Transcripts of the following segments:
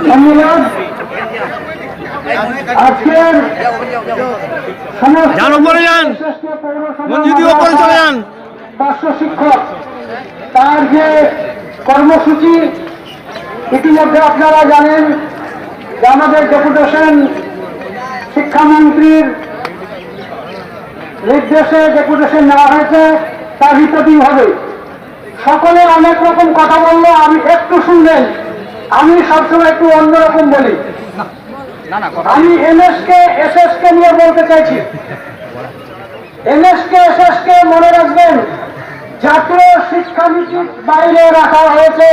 ধন্যবাদ আজকের যান উপরে যান। মঞ্জুদি চলে যান। শিক্ষক তার যে কর্মসূচি ইতিমধ্যে আপনারা জানেন যে আমাদের ডেপুটেশন শিক্ষামন্ত্রীর নির্দেশে ডেপুটেশন নেওয়া হয়েছে তার রিপোর্টিং হবে সকলে অনেক রকম কথা বলল আমি একটু শুনলেন আমি সবসময় একটু অন্যরকম বলি। আমি এনএসকে এসএসকে নিয়ে বলতে চাইছি। এনএসকে এসএসকে মনে রাখবেন জাতীয় শিক্ষানীতির বাইরে রাখা হয়েছে।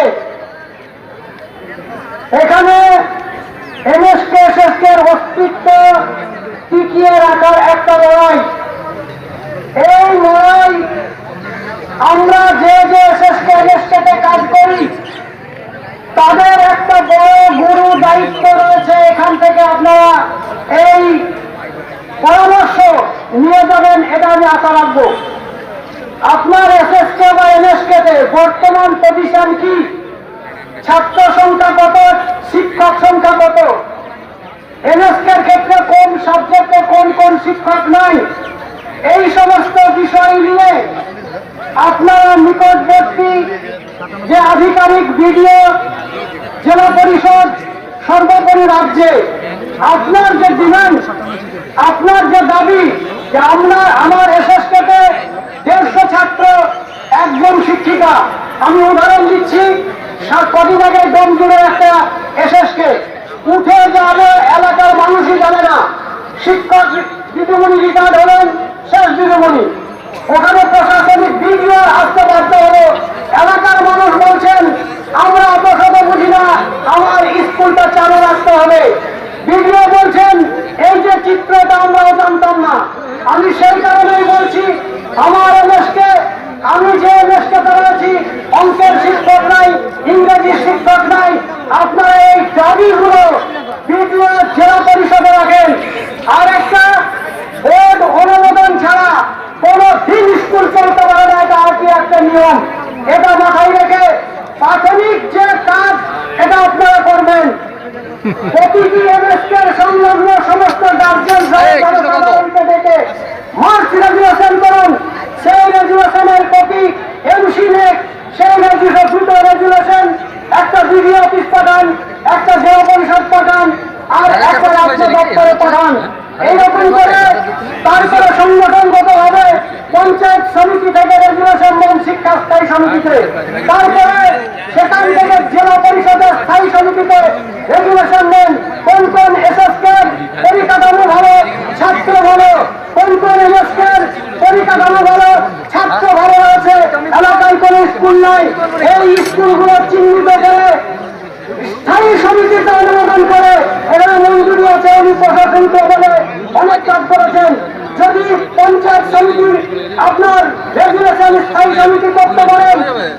এখানে এসএসকে এর অস্তিত্ব টিকিয়ে রাখার একটা লড়াই। এই লড়াই আমরা যে যে এসএসকে এনএসকে কাজ করি তাদের একটা বড় গুরু দায়িত্ব রয়েছে এখান থেকে আপনারা এই পরামর্শ নিয়ে যাবেন এটা আমি আশা রাখব। আপনার এসএসকে বা এনএসকে তে বর্তমান পজিশন কি? ছাত্র সংখ্যা কত? শিক্ষক সংখ্যা কত? এনএসকের ক্ষেত্রে কোন সাবজেক্টে কোন কোন শিক্ষক নাই? এই সমস্ত বিষয় নিয়ে আপনারা নিকটবর্তী যে আধিকারিক ভিডিও জেলা পরিষদ, সর্বোপরি রাজ্যে, আপনার যে ডিমান্ড, আপনার যে দাবি যে আমরা আমার এসএসকেতে দেড়শো ছাত্র, একজন শিক্ষিকা। আমি উদাহরণ দিচ্ছি কদিন আগে দম জুড়ে একটা এসএসকে। উঠে যাবে এলাকার মানুষই জানে না। শিক্ষক দিদিমণি রিটায়ার্ড হলেন, শেষ দিদিমণি। ওখানে প্রশাসনিক ভিডিও আসতে বাধ্য হলো। এলাকার মানুষ বলছেন, আমরা অত বুঝি না, আমার স্কুলটা চালু রাখতে হবে ভিডিও বলছেন এই যে চিত্রটা আমরাও জানতাম না আমি সেই কারণেই বলছি আমার এমএসকে আমি যে এমএসকে পেয়েছি অঙ্কের শিক্ষক নাই ইংরেজি শিক্ষক নাই আপনারা এই দাবিগুলো ভিডিও জেলা পরিষদে রাখেন আর একটা বোর্ড অনুমোদন ছাড়া কোন দিন স্কুল চলতে পারে না এটা আর কি একটা নিয়ম এটা মাথায় রেখে প্রাথমিক যে কাজ এটা আপনারা করবেন। প্রতিটি এমএসকে সংলগ্ন সমস্ত গার্জেন ডেকে মার্চ রেজুলেশন করুন সেই রেজুলেশনের কপি এমসি নেক সেই রেজুলেশন দুটো রেজুলেশন একটা বিডি অফিস পাঠান একটা জেলা পরিষদ পাঠান আর একটা রাজ্য দপ্তরে পাঠান এইরকম করে তারপরে সংগঠনগত হবে পঞ্চায়েত সমিতি থেকে রেজুলেশন দেন শিক্ষা স্থায়ী সমিতিতে, তারপরে সেখান থেকে জেলা পরিষদের স্থায়ী সমিতিতে রেজুলেশন দেন কোন কোন এসএসকে পরিকাঠামো ভালো, ছাত্র ভালো, কোন কোন এমএসকের পরিকাঠামো ভালো, ছাত্র ভালো রয়েছে এলাকায় কোনো স্কুল নাই। এই স্কুলগুলো চিহ্নিত করে স্থায়ী সমিতিতে অনুমোদন করে এরা মঞ্জুরি আছে উনি প্রশাসনকে বলে, অনেক কাজ করেছেন। যদি পঞ্চায়েত সমিতি আপনার রেগুলেশন স্থায়ী সমিতি করতে পারেন,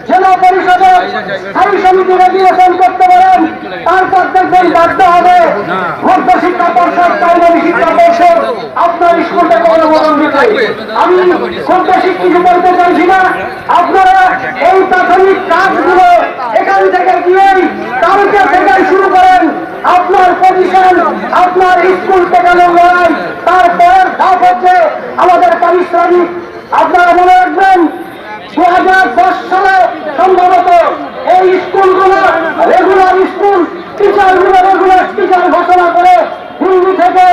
জেলা পরিষদে স্থায়ী সমিতি রেগুলেশন করতে পারেন, তারপর দেখবেন বাধ্য হবে মধ্য শিক্ষা পর্ষদ প্রাইমারি শিক্ষা পর্ষদ আপনার স্কুলটাকে অনুমোদন দিতে। আমি বেশি কিছু বলতে চাইছি না, আপনারা এই প্রাথমিক কাজগুলো এখান থেকে গিয়েই কালকে থেকে শুরু করেন। আপনার পজিশন আপনার স্কুল টেকানোর লড়াই তারপরের ধাপ হচ্ছে আমাদের পারিশ্রমিক আপনারা মনে রাখবেন দু হাজার দশ সালে সম্ভবত এই স্কুলগুলো রেগুলার স্কুল টিচারগুলো রেগুলার টিচার ঘোষণা করে হিন্দি থেকে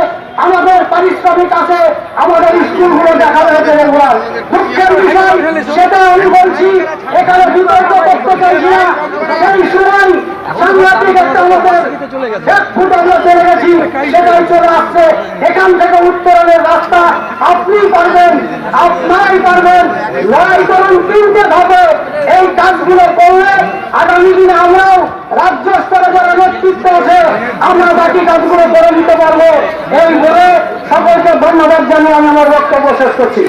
আমাদের পারিশ্রমিক আছে, আমাদের স্কুলগুলো দেখা হয়েছে রেগুলার দুঃখের বিষয়, সেটা আমি বলছি, এখানে বিতর্ক করতে চাইছি না, সেই সময় সাংঘাতিক একটা আমাদের এক ফুট আমরা চলে গেছি, সেটাই চলে আসছে। এখান থেকে উত্তরণের রাস্তা পারবেন, আপনারাই পারবেন। লড়াই করুন তিনটে হবে এই কাজগুলো করলে আগামী দিনে আমরাও রাজ্য স্তরে যারা নেতৃত্ব আছে, আমরা বাকি কাজগুলো করে নিতে পারব। এই বলে সকলকে ধন্যবাদ জানিয়ে আমি আমার বক্তব্য শেষ করছি।